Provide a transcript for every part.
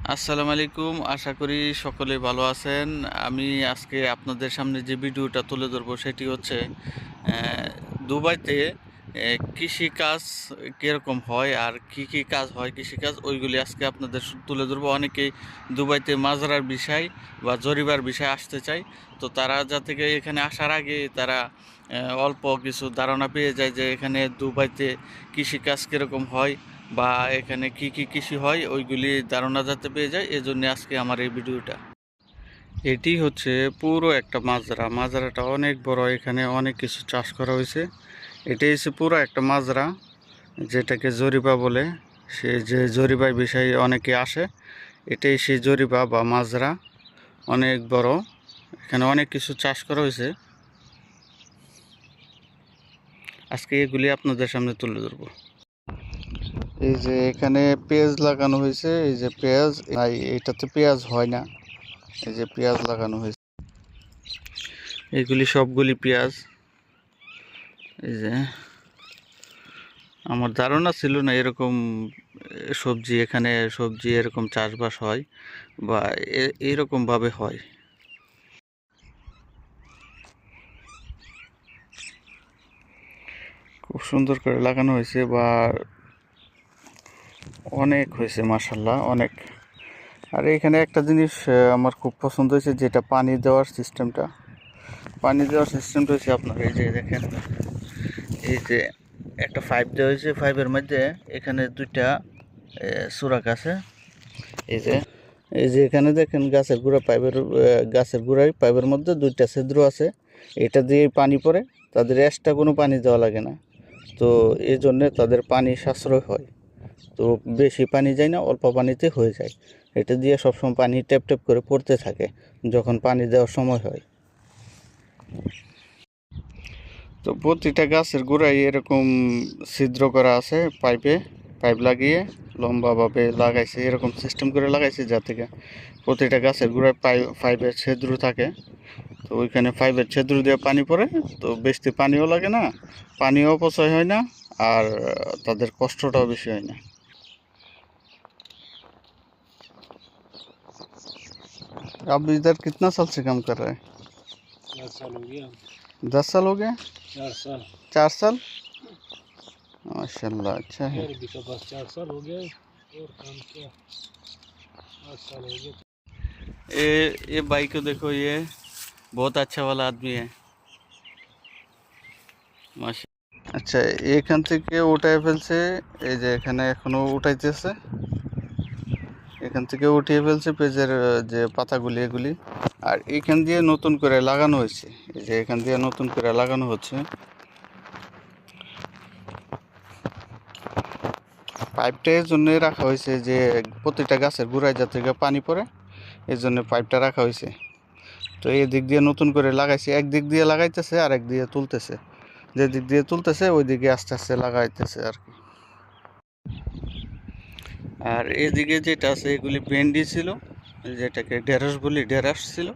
আসসালামু আলাইকুম। আশা করি সকলে ভালো আছেন। আমি আজকে আপনাদের সামনে যে ভিডিওটা তুলে ধরবো সেটি হচ্ছে দুবাইতে আহ, কৃষি কাজ কীরকম হয় আর কি কি কাজ হয় কৃষি কাজ ওইগুলি আজকে আপনাদের তুলে ধরবো। অনেকেই দুবাইতে মাজরার বিষয় বা জরিবার বিষয় আসতে চায়। তো তারা যাতে করে এখানে আসার আগে তারা অল্প কিছু ধারণা পেয়ে যায় যে এখানে দুবাইতে কৃষিকাজ কীরকম হয়। বা এখানে কি কি কৃষি হয়, ওইগুলি ধারণা যাতে পেয়ে যায়, এজন্য আজকে আমার এই ভিডিওটা। এটি হচ্ছে পুরো একটা মাজরা। মাজরাটা অনেক বড়, এখানে অনেক কিছু চাষ করা হয়েছে। এটি হচ্ছে পুরো একটা মাজরা, যেটাকে জরিবা বলে। সে যে জরিবার বিষয়ে অনেকে আসে, এটাই সেই জরিবা বা মাজরা। অনেক বড়, এখানে অনেক কিছু চাষ করা হয়েছে। আজকে এগুলি আপনাদের সামনে তুলে ধরবো। এই যে এখানে পেঁয়াজ লাগানো হয়েছে, এই যে পেঁয়াজ এটাতে পেঁয়াজ হয় না। এই যে পেঁয়াজ লাগানো হয়েছে। এগুলি সবগুলি পেঁয়াজ। এই যে, আমার ধারণা ছিল না এরকম সবজি এখানে, সবজি এরকম চাষবাস হয় বা এরকমভাবে হয়। খুব সুন্দর করে লাগানো হয়েছে বা অনেক হয়েছে মাসাল্লাহ অনেক। আর এখানে একটা জিনিস আমার খুব পছন্দ হয়েছে, যেটা পানি দেওয়ার সিস্টেমটা। পানি দেওয়ার সিস্টেমটা হচ্ছে আপনার, এই যে দেখেন, এই যে একটা পাইপ দেওয়া হয়েছে, পাইপের মধ্যে এখানে দুইটা সুরাক আছে। এই যে এই যে এখানে দেখেন, গাছের গুঁড়া পাইপের গাছের গুঁড়ায় পাইপের মধ্যে দুইটা ছিদ্র আছে। এটা দিয়ে পানি পড়ে, তাদের এক্সট্রা কোনো পানি দেওয়া লাগে না। তো এই জন্যে তাদের পানি সাশ্রয় হয়। তো বেশি পানি যায় না, অল্প পানিতে হয়ে যায়। এটা দিয়ে সবসময় পানি ট্যাপ ট্যাপ করে পড়তে থাকে, যখন পানি দেওয়ার সময় হয়। তো প্রতিটা গাছের গোড়ায় এরকম ছিদ্র করা আছে পাইপে, পাইপ লাগিয়ে লম্বাভাবে লাগাইছে, এরকম সিস্টেম করে লাগাইছে করে প্রতিটা গাছের গোড়ায় পাইপ পাইপের ছিদ্র থাকে। তো ওইখানে পাইপের ছিদ্র দিয়ে পানি পড়ে, তো বেশি পানিও লাগে না, পানিও অপচয় হয় না, আর তাদের কষ্টটাও বেশি হয় না। आप इधर कितना साल से काम कर रहे हैं चार साल हो गया दस साल हो गया चार साल चार साल माशाल्लाह अच्छा है यार अभी तो बस चार साल हो गया और काम किया पाँच साल हो गया ये ये भाई को देखो ये बहुत अच्छा वाला आदमी है মাশা আচ্ছা এখান থেকে উঠায় ফেলছে এই যে এখানে এখনো উঠাইতেছে এখান থেকে উঠিয়ে ফেলছে পেজের যে পাতাগুলি, এগুলি। আর এখান দিয়ে নতুন করে লাগানো হয়েছে। এই যে এখান দিয়ে নতুন করে লাগানো হচ্ছে। পাইপটা এর জন্যই রাখা হয়েছে যে প্রতিটা গাছের গোড়ায় যাতে পানি পড়ে, এই জন্য পাইপটা রাখা হয়েছে। তো এই দিক দিয়ে নতুন করে লাগাইছে। এক দিক দিয়ে লাগাইতেছে আর এক দিয়ে তুলতেছে। যে দিক দিয়ে তুলতেছে, ওই দিকে আস্তে আস্তে লাগাইতেছে আর কি। আর এদিকে যেটা আছে, এগুলি ভেন্ডি ছিল যেটাকে ঢেঁড়স বলি, ঢেঁড়স ছিল।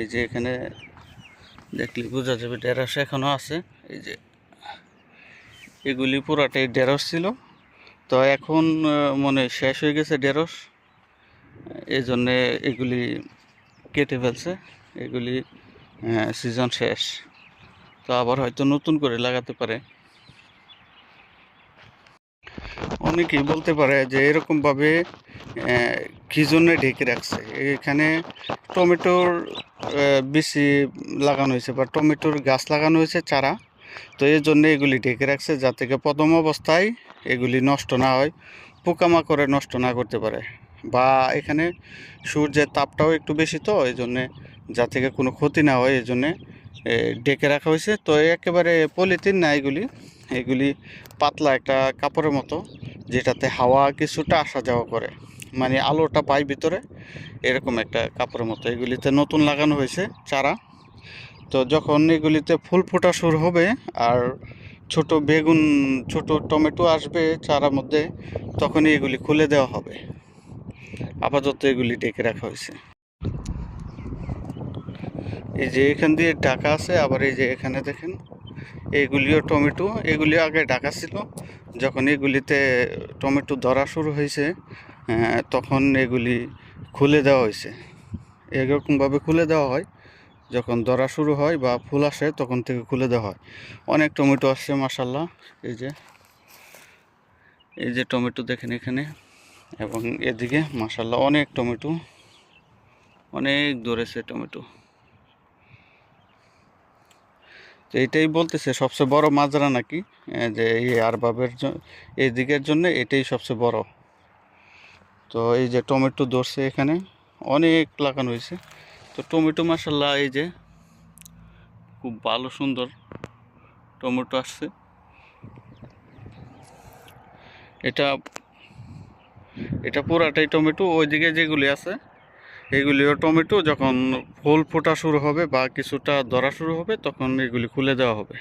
এই যে এখানে দেখলে বোঝা যাবে ঢেঁড়স এখনও আছে। এই যে এগুলি পুরাটাই ঢেঁড়স ছিল। তো এখন মনে শেষ হয়ে গেছে ঢেঁড়স। এই জন্যে এগুলি কেটে ফেলছে। এগুলি সিজন শেষ। তো আবার হয়তো নতুন করে লাগাতে পারে। অনেকেই বলতে পারে যে এরকমভাবে কি জন্য ঢেকে রাখছে? এখানে টমেটোর বেশি লাগানো হয়েছে বা টমেটোর গাছ লাগানো হয়েছে চারা। তো এই জন্য এগুলি ঢেকে রাখছে যাতে প্রথম অবস্থায় এগুলি নষ্ট না হয়, পোকামাকড়ে নষ্ট না করতে পারে। বা এখানে সূর্যের তাপটাও একটু বেশি তো, এই জন্যে যাতে কোনো ক্ষতি না হয়, এই জন্যে ডেকে রাখা হয়েছে। তো একেবারে পলিথিন না এগুলি। এগুলি পাতলা একটা কাপড়ের মতো, যেটাতে হাওয়া কিছুটা আসা যাওয়া করে। মানে আলোটা পায় ভিতরে, এরকম একটা কাপড়ের মতো। এগুলিতে নতুন লাগানো হয়েছে চারা। তো যখন এগুলিতে ফুল ফোটা শুরু হবে আর ছোট বেগুন, ছোট টমেটো আসবে চারার মধ্যে, তখনই এগুলি খুলে দেওয়া হবে। আপাতত এগুলি ডেকে রাখা হয়েছে। এই যে এখান দিয়ে ঢাকা আছে, আবার এই যে এখানে দেখেন এগুলিও টমেটো, এগুলি আগে ঢাকা ছিল। যখন এগুলিতে টমেটো ধরা শুরু হয়েছে তখন এগুলি খুলে দেওয়া হয়েছে। এরকমভাবে খুলে দেওয়া হয়। যখন ধরা শুরু হয় বা ফুল আসে, তখন থেকে খুলে দেওয়া হয়। অনেক টমেটো আসছে মাসাল্লাহ এই যে এই যে টমেটো দেখেন এখানে। এবং এদিকে মাসাল্লাহ অনেক টমেটো। অনেক ধরেছে টমেটো। তো এটাই বলতেছে, সবচেয়ে বড় মাজরা নাকি? যে এই আরবাবের এই দিকের জন্য এটাই সবচেয়ে বড়। তো এই যে টমেটো ধরছে এখানে, অনেক লাগানো হয়েছে। তো টমেটো মাসাল্লাহ এই যে খুব ভালো সুন্দর টমেটো আসছে। এটা এটা পুরাটাই টমেটো, ওইদিকে যেগুলি আছে এগুলিও টমেটো, যখন ফুল ফোটা শুরু হবে বা কিছুটা ধরা শুরু হবে, তখন এগুলি খুলে দেওয়া হবে।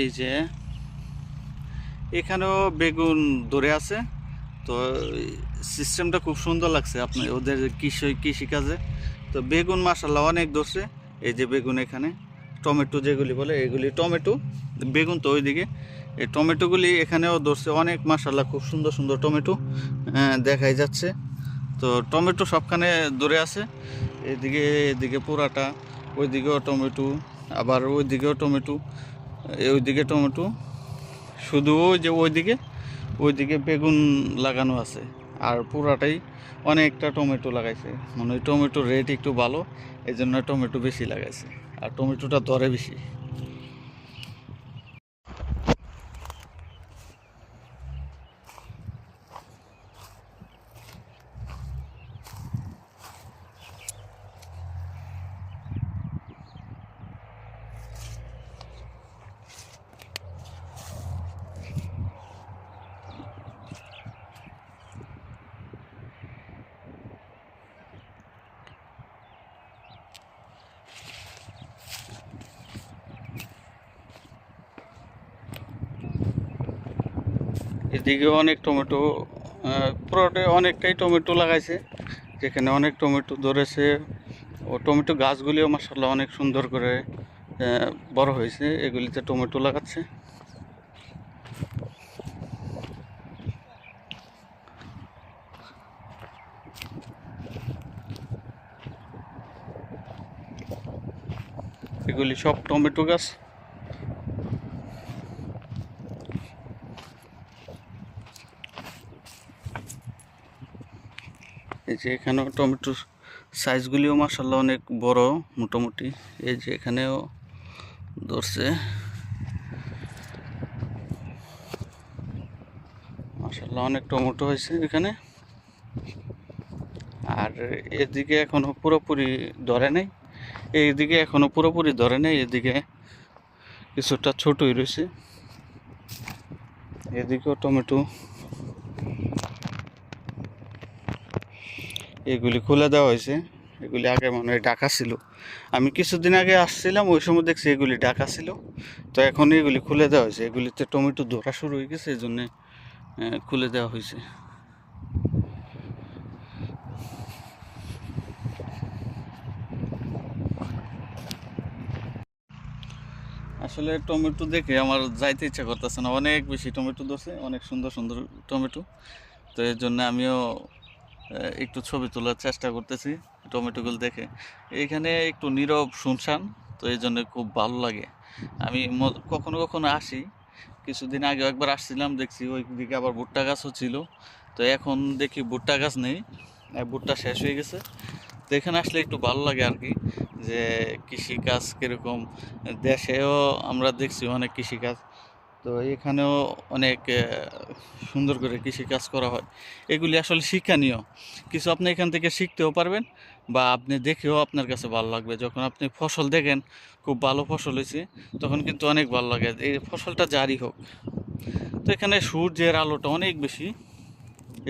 এই যে, এখানেও বেগুন ধরে আছে। তো সিস্টেমটা খুব সুন্দর লাগছে আপনি ওদের কৃষি, কৃষিকাজে। তো বেগুন মাসাল্লাহ অনেক ধরছে, এই যে বেগুন এখানে, টমেটো যেগুলি বলে, এগুলি টমেটো, বেগুন তো ওইদিকে। এই টমেটোগুলি এখানেও ধরছে অনেক মাসাল্লাহ খুব সুন্দর সুন্দর টমেটো। দেখাই যাচ্ছে। তো টমেটো সবখানে দূরে আছে। এদিকে এদিকে পুরাটা ওইদিকেও টমেটো, আবার ওইদিকেও টমেটো ওইদিকে টমেটো। শুধু ওই যে ওইদিকে ওইদিকে বেগুন লাগানো আছে। আর পুরাটাই অনেকটা টমেটো লাগাইছে। মানে ওই টমেটোর রেট একটু ভালো এই জন্য টমেটো বেশি লাগাইছে। আর টমেটোটা দরে বেশি। এদিকে অনেক টমেটো পুরোটাই অনেকটাই টমেটো লাগাইছে। যেখানে অনেক টমেটো ধরেছে। ও টমেটো গাছগুলিও মাসাল্লাহ অনেক সুন্দর করে বড় হয়েছে। এগুলিতে টমেটো লাগাচ্ছে। এগুলি সব টমেটো গাছ এই যে এখানেও টমেটোর সাইজগুলিও মাসাল্লাহ অনেক বড়, মোটামুটি। এই যে এখানেও ধরছে। মাসাল্লাহ অনেক টমেটো হয়েছে এখানে। আর এদিকে এখনও পুরোপুরি ধরে নেই। এইদিকে এখনও পুরোপুরি ধরে নেই, এদিকে কিছুটা ছোটই রয়েছে। এদিকেও টমেটো। এগুলি খুলে দেওয়া হয়েছে। এগুলি আগে মনে হয় ডাকা ছিল। আমি কিছুদিন আগে আসছিলাম, ওই সময় দেখছি এগুলি ডাকা ছিল। তো এখন এগুলি খুলে দেওয়া হয়েছে। এগুলিতে টমেটো ধরা শুরু হয়ে গেছে এই জন্যে খুলে দেওয়া হয়েছে। আসলে টমেটো দেখে আমার যাইতে ইচ্ছা করতেছে না। অনেক বেশি টমেটো ধরছে, অনেক সুন্দর সুন্দর টমেটো। তো এর জন্য আমিও একটু ছবি তোলার চেষ্টা করতেছি টমেটোগুলো দেখে। এইখানে একটু নীরব শুনশান, তো এই জন্য খুব ভালো লাগে। আমি কখনো কখনো আসি, কিছুদিন আগে একবার আসছিলাম, দেখছি ওই দিকে আবার ভুট্টা গাছও ছিল। তো এখন দেখি ভুট্টা গাছ নেই ভুট্টা শেষ হয়ে গেছে। তো এখানে আসলে একটু ভালো লাগে আর কি, যে কৃষিকাজ কীরকম, দেশেও আমরা দেখছি অনেক কৃষিকাজ। তো এখানেও অনেক সুন্দর করে কৃষিকাজ করা হয়। এগুলি আসলে শিক্ষণীয়। কিছু আপনি এখান থেকে শিখতেও পারবেন বা আপনি দেখেও আপনার কাছে ভালো লাগবে। যখন আপনি ফসল দেখেন, খুব ভালো ফসল হয়েছে, তখন কিন্তু অনেক ভালো লাগে। এই ফসলটা জারি হোক। তো এখানে সূর্যের আলোটা অনেক বেশি।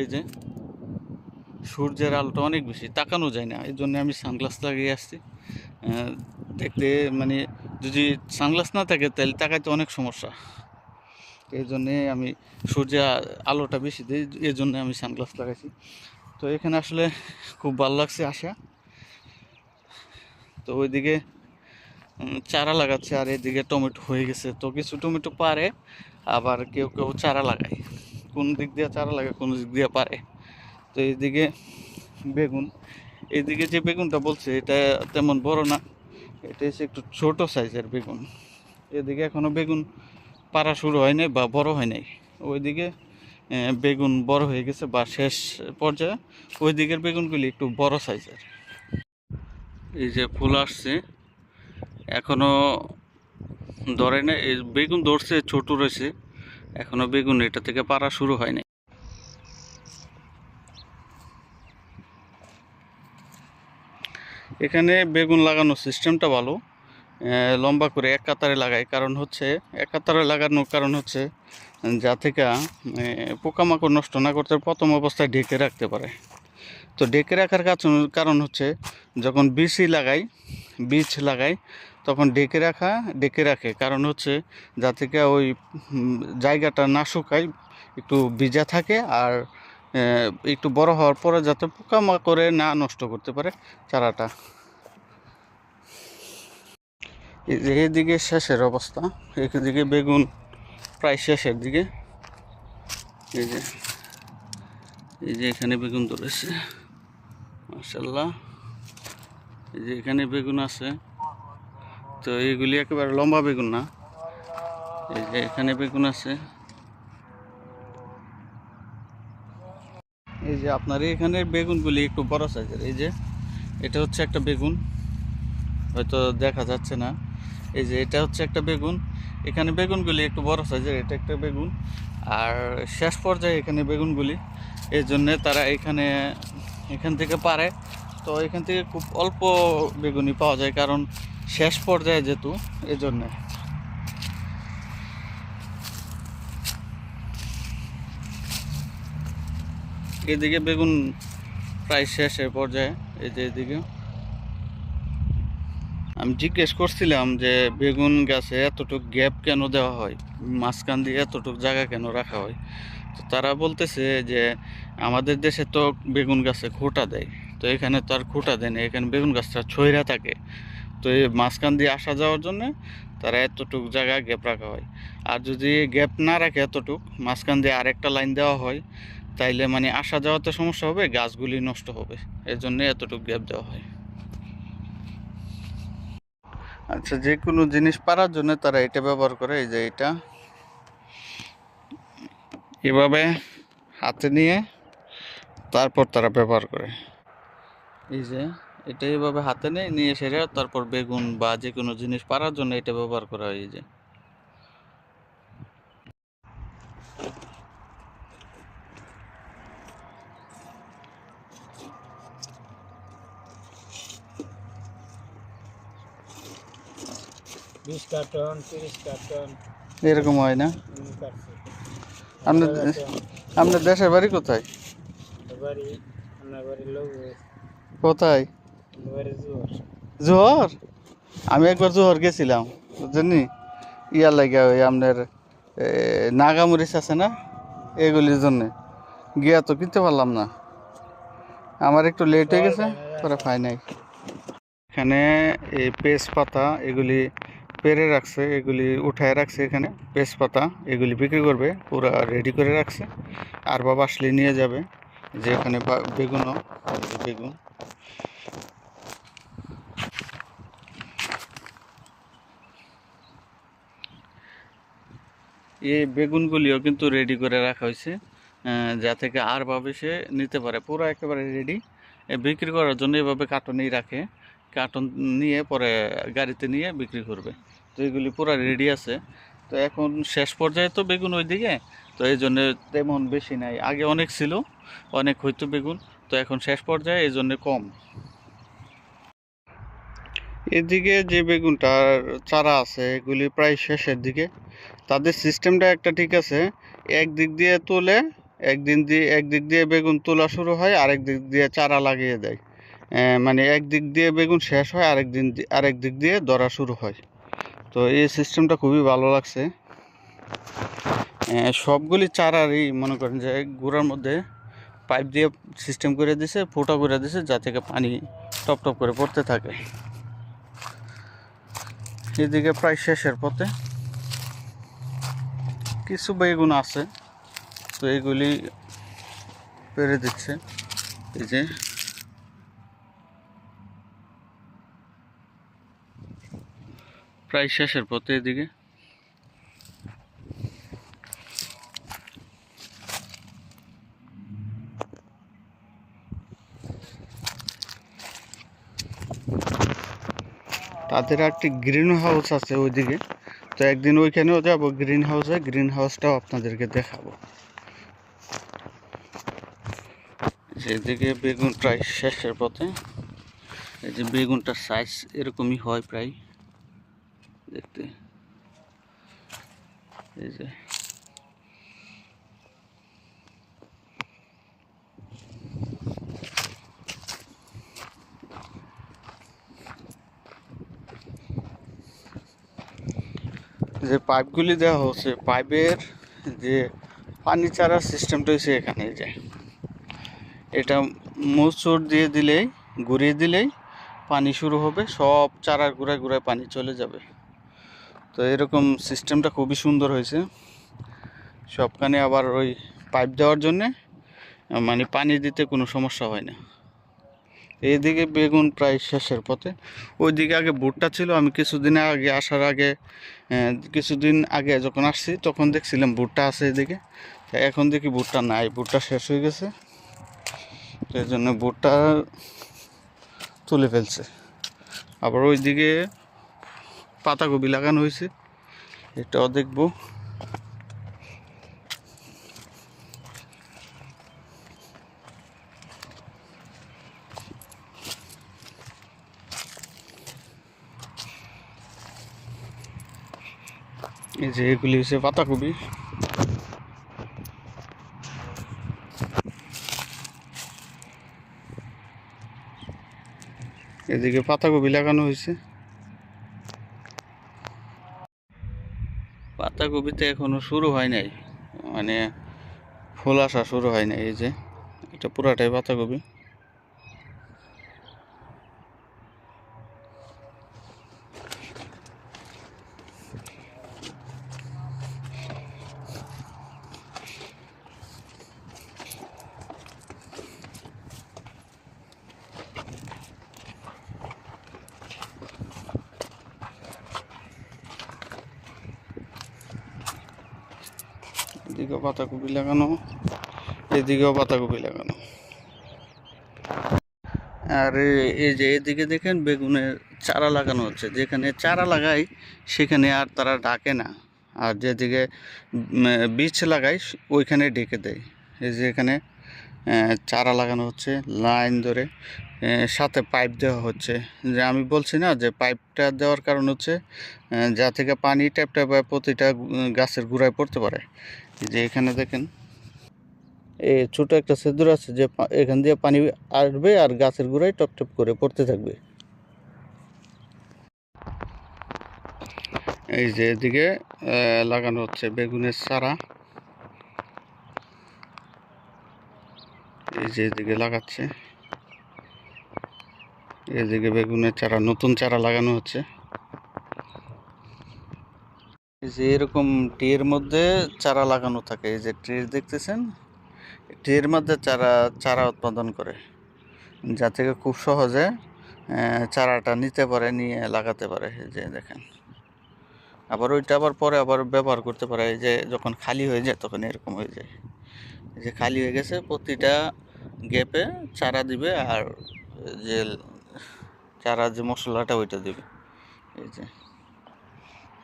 এই যে, সূর্যের আলোটা অনেক বেশি। তাকানো যায় না। এই জন্য আমি সানগ্লাস লাগিয়ে আসছি। দেখতে মানে যদি সানগ্লাস না থাকে, তাহলে তাকাইতে অনেক সমস্যা। এই জন্যে আমি সূর্যের আলোটা বেশি দিই এই জন্যে আমি সানগ্লাস লাগাইছি। তো এখানে আসলে খুব ভালো লাগছে আসা। তো ওইদিকে চারা লাগাচ্ছে আর এদিকে টমেটো হয়ে গেছে। তো কিছু টমেটো পারে, আবার কেউ কেউ চারা লাগায়। কোন দিক দিয়ে চারা লাগে, কোন দিক দিয়ে পারে। তো এইদিকে বেগুন। এইদিকে যে বেগুনটা বলছে, এটা তেমন বড় না। এটা হচ্ছে একটু ছোট সাইজের বেগুন। এদিকে এখনও বেগুন পারা শুরু হয় নাই বা বড় হয় নাই। ওইদিকে বেগুন বড় হয়ে গেছে বা শেষ পর্যায়ে। ওই দিকের বেগুনগুলি একটু বড় সাইজের। এই যে ফুল আসছে, এখনও ধরে না এই বেগুন ধরছে, ছোট রয়েছে। এখনও বেগুন এটা থেকে পারা শুরু হয় নাই। এখানে বেগুন লাগানোর সিস্টেমটা ভালো। লম্বা করে এক কাতারে লাগায় কারণ হচ্ছে, এক কাতারে লাগানোর কারণ হচ্ছে, যা থেকে পোকামাকড় নষ্ট না করতে প্রথম অবস্থায় ঢেকে রাখতে পারে। তো ঢেকে রাখার কারণ হচ্ছে, যখন বীজই লাগাই, বীজ লাগাই, তখন ঢেকে রাখা ডেকে রাখে। কারণ হচ্ছে, যা থেকে ওই জায়গাটা না শুকায়, একটু ভিজা থাকে আর একটু বড় হওয়ার পরে যাতে পোকামাকড়ে না নষ্ট করতে পারে চারাটা। এদিকে শেষের অবস্থা, এদিকে বেগুন প্রায় শেষের দিকে। এই যে এই যে এখানে বেগুন ধরেছে মার্শাল্লাহ এই যে এখানে বেগুন আছে, তো এইগুলি একেবারে লম্বা বেগুন না। এই যে এখানে বেগুন আছে। এই যে আপনার এখানে বেগুনগুলি একটু বড় সাইজের, এই যে এটা হচ্ছে একটা বেগুন, হয়তো দেখা যাচ্ছে না। এই যে এটা হচ্ছে একটা বেগুন। এখানে বেগুনগুলি একটু বড় সাইজের, এটা একটা বেগুন। আর শেষ পর্যায়ে এখানে বেগুনগুলি, এই জন্যে তারা এখানে, এখান থেকে পারে। তো এখান থেকে খুব অল্প বেগুনি পাওয়া যায়, কারণ শেষ পর্যায়ে যেহেতু এই জন্যে এদিকে বেগুন প্রায় শেষের পর্যায়ে, এই যে এদিকে। আমি জিজ্ঞেস করছিলাম যে বেগুন গাছে এতটুক গ্যাপ কেন দেওয়া হয়? মাঝখান দিয়ে এতটুক জায়গা কেন রাখা হয়? তো তারা বলতেছে যে আমাদের দেশে তো বেগুন গাছে খোটা দেয়। তো এখানে তো আর খোটা দেয় না, এখানে বেগুন গাছটা ছইরা থাকে। তো এই মাঝখান দিয়ে আসা যাওয়ার জন্য তারা এতটুক জায়গা গ্যাপ রাখা হয়। আর যদি গ্যাপ না রাখে এতটুক, মাঝখান দিয়ে আরেকটা লাইন দেওয়া হয়, তাইলে মানে আসা যাওয়াতে সমস্যা হবে, গাছগুলি নষ্ট হবে। এর জন্য এতটুক গ্যাপ দেওয়া হয়। আচ্ছা যে কোনো জিনিস পারার জন্য তারা এটা ব্যবহার করে, এই যে এটা। এভাবে হাতে নিয়ে তারপর তারা ব্যবহার করে। এই যে, এটা এভাবে হাতে নিয়ে নিয়ে সেরে তারপর বেগুন বা যে কোনো জিনিস পারার জন্য এটা ব্যবহার করা হয়, এই যে। বিশ কার্টন তিরিশ কার্টন। এরকম হয় না? আপনার আপনার দেশের বাড়ি কোথায়? বাড়ি আপনার বাড়ি লোক কোথায়? জোহর। আমি একবার জোহর গেছিলাম বুঝছেন ইয়ার লাগে ওই আপনার নাগামরিচ আছে না? এগুলির জন্যে। গিয়া তো কিনতে পারলাম না। আমার একটু লেট হয়ে গেছে পরে পাই নাই এখানে এই পেস পাতা এগুলি পেরে রাখছে, এগুলি উঠায় রাখছে এখানে পেস পাতা এগুলি বিক্রি করবে, পুরা রেডি করে রাখছে। আর বাবা আসলে নিয়ে যাবে, যে এখানে বেগুনও বেগুন এই বেগুনগুলিও কিন্তু রেডি করে রাখা হয়েছে যা থেকে আর ভাবে সে নিতে পারে, পুরো একেবারে রেডি বিক্রি করার জন্য এভাবে কার্টনেই রাখে। কার্টন নিয়ে পরে গাড়িতে নিয়ে বিক্রি করবে। এগুলি পুরো রেডি আছে। তো এখন শেষ পর্যায়ে তো বেগুন ওইদিকে, তো এই জন্য তেমন বেশি নাই। আগে অনেক ছিল, অনেক হইতো বেগুন, তো এখন শেষ পর্যায়ে এই জন্য কম। এদিকে যে বেগুনটার চারা আছে, এগুলি প্রায় শেষের দিকে। তাদের সিস্টেমটা একটা ঠিক আছে, এক দিক দিয়ে তোলে একদিন দিয়ে একদিক দিয়ে বেগুন তোলা শুরু হয়, আরেক দিক দিয়ে চারা লাগিয়ে দেয়। মানে এক দিক দিয়ে বেগুন শেষ হয়, আরেক দিন আরেক দিক দিয়ে ধরা শুরু হয়। তো এই সিস্টেমটা খুবই ভালো লাগছে। সবগুলি চারারই মনে করেন যে গোড়ার মধ্যে পাইপ দিয়ে সিস্টেম করে দিছে, ফোটা করে দিছে, যা থেকে পানি টপ টপ করে পড়তে থাকে। এদিকে প্রায় শেষের পথে কিছু বেগুন আছে, তো এগুলি পেরে দিচ্ছে। এই যে প্রায় শেষের পথে এদিকে। তাদের একটি গ্রিন হাউস আছে ওইদিকে। তো একদিন ওইখানেও যাব গ্রিন হাউসে গ্রিন হাউসটাও আপনাদেরকে দেখাবো। যেদিকে বেগুন প্রায় শেষের পথে। এই যে বেগুনটার সাইজ এরকমই হয় প্রায়। দেখতে। এই যে। যে পাইপগুলি দেওয়া হচ্ছে, পাইপের যে পানি চারার সিস্টেমটা হচ্ছে এখানে, এই যে। এটা মোচড় দিয়ে দিলেই ঘুরিয়ে দিলেই পানি শুরু হবে, সব চারার গুঁড়ায় গুঁড়ায় পানি চলে যাবে। তো এরকম সিস্টেমটা খুবই সুন্দর হয়েছে। সবখানে আবার ওই পাইপ দেওয়ার জন্যে মানে পানি দিতে কোনো সমস্যা হয় না। এইদিকে বেগুন প্রায় শেষের পথে। ওইদিকে আগে ভুট্টা ছিল, আমি কিছুদিন আগে আসার আগে কিছুদিন আগে যখন আসছি, তখন দেখছিলাম ভুট্টা আছে এদিকে। এখন দেখি ভুট্টা নাই, ভুট্টা শেষ হয়ে গেছে। এই জন্য ভুট্টা তুলে ফেলছে। আবার ওইদিকে পাতাকপি লাগানো হয়েছে। এটাও দেখব। এই যে এগুলি হচ্ছে পাতাকপি। এদিকে পাতাকপি লাগানো হয়েছে। পাতাকপিতে এখনও শুরু হয় নাই। মানে ফুল আসা শুরু হয় নাই এই যে। এটা পুরাটাই পাতাকপি পাতাকপি লাগানো, এদিকেও পাতাকপি লাগানো। আর এই যে এদিকে দেখেন বেগুনের চারা লাগানো হচ্ছে। যেখানে চারা লাগাই, সেখানে আর তারা ডাকে না। আর যেদিকে বীজ লাগাই, ওইখানে ডেকে দেয়। এই যে এখানে চারা লাগানো হচ্ছে লাইন ধরে। সাথে পাইপ দেওয়া হচ্ছে। যে আমি বলছি না যে পাইপটা দেওয়ার কারণ হচ্ছে যা থেকে পানি ট্যাপ ট্যাপ প্রতিটা গাছের গোড়ায় পড়তে পারে। এই যে এখানে দেখেন। এই ছোট একটা সেদুর আছে যে এখান দিয়ে পানি আসবে আর গাছের গোড়ায় টপ টপ করে পড়তে থাকবে। এই যে এদিকে লাগানো হচ্ছে বেগুনের চারা। এই যে এদিকে লাগাচ্ছে। এদিকে বেগুনের চারা নতুন চারা লাগানো হচ্ছে। যে এরকম ট্রের মধ্যে চারা লাগানো থাকে, এই যে ট্রে দেখতেছেন? ট্রের মধ্যে চারা চারা উৎপাদন করে। যা থেকে খুব সহজে চারাটা নিতে পারে, নিয়ে লাগাতে পারে যে দেখেন। আবার ওইটা আবার পরে আবার ব্যবহার করতে পারে, এই যে যখন খালি হয়ে যায় তখন এরকম হয়ে যায়। এই যে খালি হয়ে গেছে, প্রতিটা গ্যাপে চারা দিবে আর যে চারা যে মশলাটা, ওইটা দিবে। এই যে।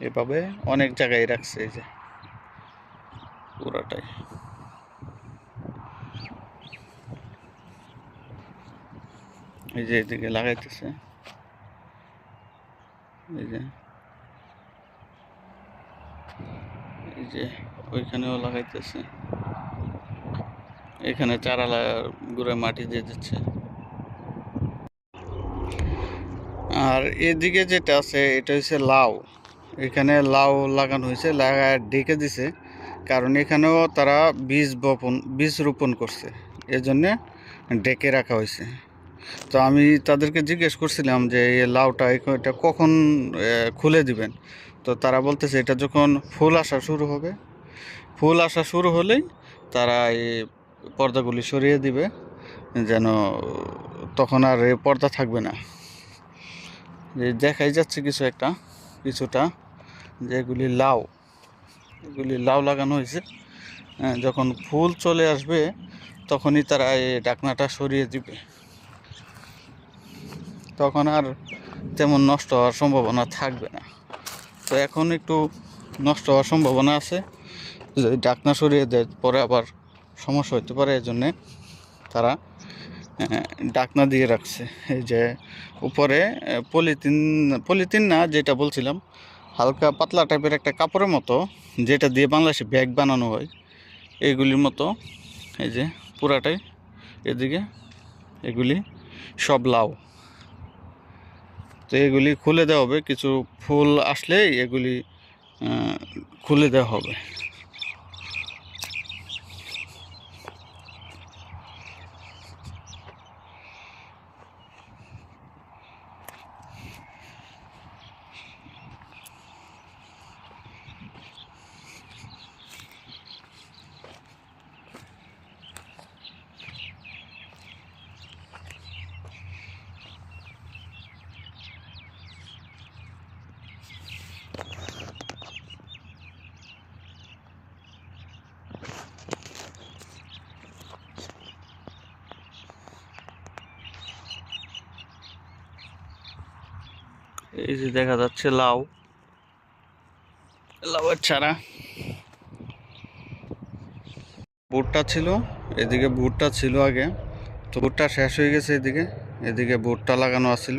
এভাবে অনেক জায়গায় রাখছে এই যে। পুরাটাই। এই যে এদিকে লাগাইতেছে। এই যে। এই যে ওইখানেও লাগাইতেছে। এখানে চারা গুঁড়ে মাটি দিয়ে দিচ্ছে। আর এদিকে যেটা আছে, এটা হচ্ছে লাউ। এখানে লাউ লাগানো হয়েছে, লাগায় ডেকে দিছে, কারণ এখানেও তারা বীজ বপন, বীজ রোপণ করছে, এজন্যে ডেকে রাখা হয়েছে। তো আমি তাদেরকে জিজ্ঞেস করছিলাম যে এই লাউটা এটা কখন খুলে দিবেন? তো তারা বলতেছে এটা যখন ফুল আসা শুরু হবে, ফুল আসা শুরু হলেই তারা এই পর্দাগুলি সরিয়ে দিবে, যেন তখন আর পর্দা থাকবে না। দেখাই যাচ্ছে কিছু একটা, কিছুটা। যেগুলি লাউ এগুলি লাউ লাগানো হয়েছে। হ্যাঁ, যখন ফুল চলে আসবে তখনই তারা এই ডাকনাটা সরিয়ে দিবে। তখন আর তেমন নষ্ট হওয়ার সম্ভাবনা থাকবে না। তো এখন একটু নষ্ট হওয়ার সম্ভাবনা আছে। যদি ডাকনা সরিয়ে দেয় পরে আবার সমস্যা হতে পারে এই জন্যে তারা ডাকনা দিয়ে রাখছে। এই যে উপরে পলিথিন পলিথিন না যেটা বলছিলাম হালকা পাতলা টাইপের একটা কাপড়ের মতো, যেটা দিয়ে বাংলাদেশে ব্যাগ বানানো হয়, এগুলির মতো। এই যে পুরাটাই এদিকে, এগুলি সব লাউ। তো এগুলি খুলে দেওয়া হবে, কিছু ফুল আসলেই এগুলি খুলে দেওয়া হবে। এই যে দেখা যাচ্ছে লাউ। লাউয়ের ছাড়া ভুট্টা ছিল, এদিকে ভুট্টা ছিল আগে। তো ভুট্টা শেষ হয়ে গেছে এদিকে এদিকে ভুট্টা লাগানো আছিল।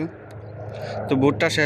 তো ভুট্টা শেষ